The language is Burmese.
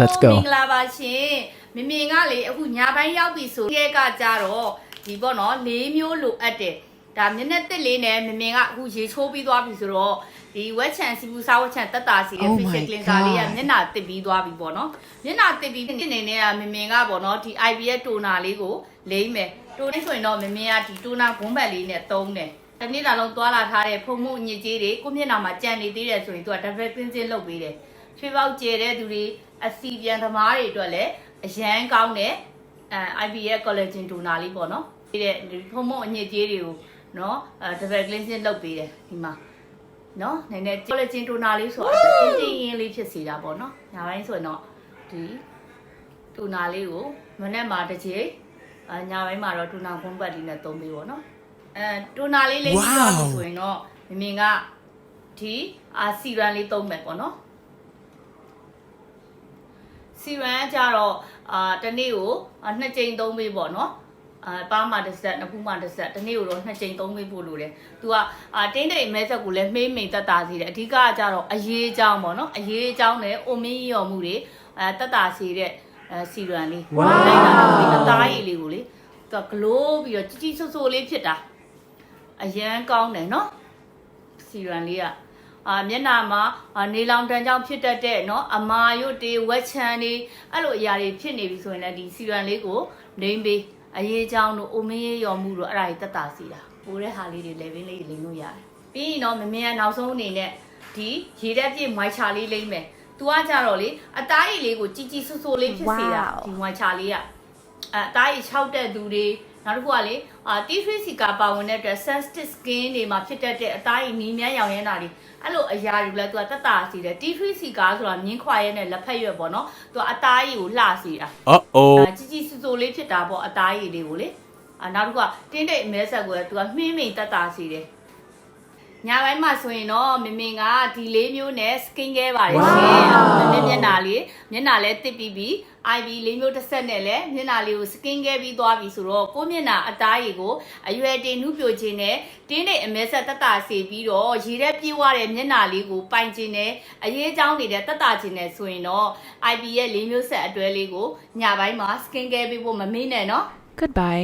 Let's go မင်္ဂလာပါရှင်မင်မင်ကလေအခုညပိုင်းရောက်ပြီဆိုရဲကကြတော့ဒီပေါ့နော်လေးမျိုးလိုအပ်တယ်ဒါမျက်နှာတစ်လေးနဲ့မင်မင်ကအခုရေချိုးပြီးသွားပြီဆိုတော့ဒီဝက်ချန်စီပူစားဝက်ချန်တက်တာစီရဲ့ Oh my facial cleanser လေးက God မျက်နှာတစ်ပြီးသွားပြီပေါ့နော်မျက်နှာတစ်ပြီးနေနေနဲ့ကမင်မင်ကပေါ့နော်ဒီ IBS တိုနာလေးကိုလိမ့်မယ်တိုနေဆိုရင်တော့မင်မင်ကဒီတိုနာဂွန်းဘက်လေးနဲ့သုံးတယ်တစ်နေ့တာလုံးသွားလာထားတဲ့ဖုံမှုအညစ်အကြေးတွေကိုမျက်နှာမှာကြံနေသေးတယ်ဆိုရင်သူက double cleansing လုပ်ပေးတယ်ချွေးပေါက်ကျဲတဲ့သူတွေ အစီပြန်သမားတွေအတွက်လည်းအရန်ကောင်းတဲ့အဲ IBS collagen toner လေးပေါ့နော်ဒီတဲ့ဒီဖုံမှုအညစ်အကြေးတွေကိုနော်အဲ double cleansing လုပ်ပေးတယ်ဒီမှာနော်နည်းနည်း collagen toner လေးဆိုတော့တင်းတင်းရင်းလေးဖြစ်စေတာပေါ့နော်ညာပိုင်းဆိုရင်တော့ဒီ toner လေးကိုမနေ့မှတစ်ချိန်အညာပိုင်းမှာတော့ toner ခွန်းပတ်လေးနဲ့သုံးပေးပေါ့နော်အဲ toner လေးလေးပြီးတော့ဆိုရင်တော့မမင်ကဒီအာစီရန်လေးသုံးမယ်ပေါ့နော် စီရန်ကကြတော့အာတစ်နေ့ကိုအာနှစ်ကြိမ်သုံးပေးပေါ့နော်အာပါးမှာတစ်ဆက်နှစ်ဖူးမှာတစ်ဆက်တစ်နေ့ကိုတော့နှစ်ကြိမ်သုံးပေးဖို့လိုတယ်။ तू ကအာတင်းတဲ့မဲဆက်ကိုလည်းမှေးမိန်တက်တာစီတယ်။အဓိကကကြတော့အရေးအကြောင်းပေါ့နော်။အရေးအကြောင်းနဲ့အိုမင်းရော်မှုတွေအဲတက်တာစီတဲ့အဲစီရန်လေး Wow လိုက်တာတော့ဒီအသားရည်လေးကိုလေ။ तू ကဂလိုးပြီးတော့ជីជីဆူဆူလေးဖြစ်တာ။အရန်ကောင်းတယ်နော်။စီရန်လေးက အာမျက်နှာမှာအာနေလောင်တန်းကြောင့်ဖြစ်တတ်တဲ့เนาะအမာရွတ်တွေဝက်ချန်တွေအဲ့လိုအရာတွေဖြစ်နေပြီဆိုရင်လည်းဒီစီရန်လေးကိုလိမ့်ပေးအရေးချောင်းတို့အိုမင်းရေးရော်မှုတို့အဲ့ဒါတွေတက်တာစီတာပိုးတဲ့ဟာလေးတွေ level လေးတွေလိမ့်လို့ရတယ်ပြီးရင်တော့မမင်းကနောက်ဆုံးအနေနဲ့ဒီရေတက်ပြည့်မွိုင်ချာလေးလိမ့်မယ်သူကကြတော့လေအသားရည်လေးကိုជីជីဆူဆူလေးဖြစ်စေတာ Wow ဒီမွိုင်ချာလေးက အဲအသားကြီး6တက်သူတွေ နောက်တစ်ခုကလေအာ T3 စီကာပါဝင်တဲ့အတွက် sensitive skin တွေမှာဖြစ်တတ်တဲ့အသားကြီးနီးမြန်းရောင်ရမ်းတာတွေအဲ့လိုအရာတွေလည်းသူကတက်တာစီတယ် T3 စီကာဆိုတာမြင်းခွာရဲနဲ့လက်ဖက်ရွက်ပေါ့နော်သူကအသားကြီးကိုလှစီတာ Uh-oh. အာကြီးကြီးဆူဆူလေးဖြစ်တာပေါ့အသားကြီးလေးကိုလေအာနောက်တစ်ခုကတင်းတိတ်အမဲဆက်ကိုလည်းသူကမှင်းမိန်တက်တာစီတယ် ညပိုင်းမှာဆိုရင်တော့မင်မင်ကဒီလေးမျိုးနဲ့ skin care ပါတယ်ရှင် Wow မင်မင်မျက်နှာလေးမျက်နှာလည်းတစ်ပြီးပြီး IV လေးမျိုးတစ်ဆက်နဲ့လည်းမျက်နှာလေးကို skin care ပြီးသွားပြီဆိုတော့ကိုယ့်မျက်နှာအသားရည်ကိုအရွယ်တင်နှုပြိုခြင်းနဲ့တင်းတဲ့အမဲဆက်တက်တာစေပြီးတော့ရေထဲပြေးသွားတဲ့မျက်နှာလေးကိုပိုင်ခြင်းနဲ့အရေးအကြောင်းနေတဲ့တက်တာခြင်းနဲ့ဆိုရင်တော့ IP ရဲ့လေးမျိုးဆက်အတွဲလေးကိုညပိုင်းမှာ skin care ပြီးဖို့မမေ့နဲ့နော် Goodbye.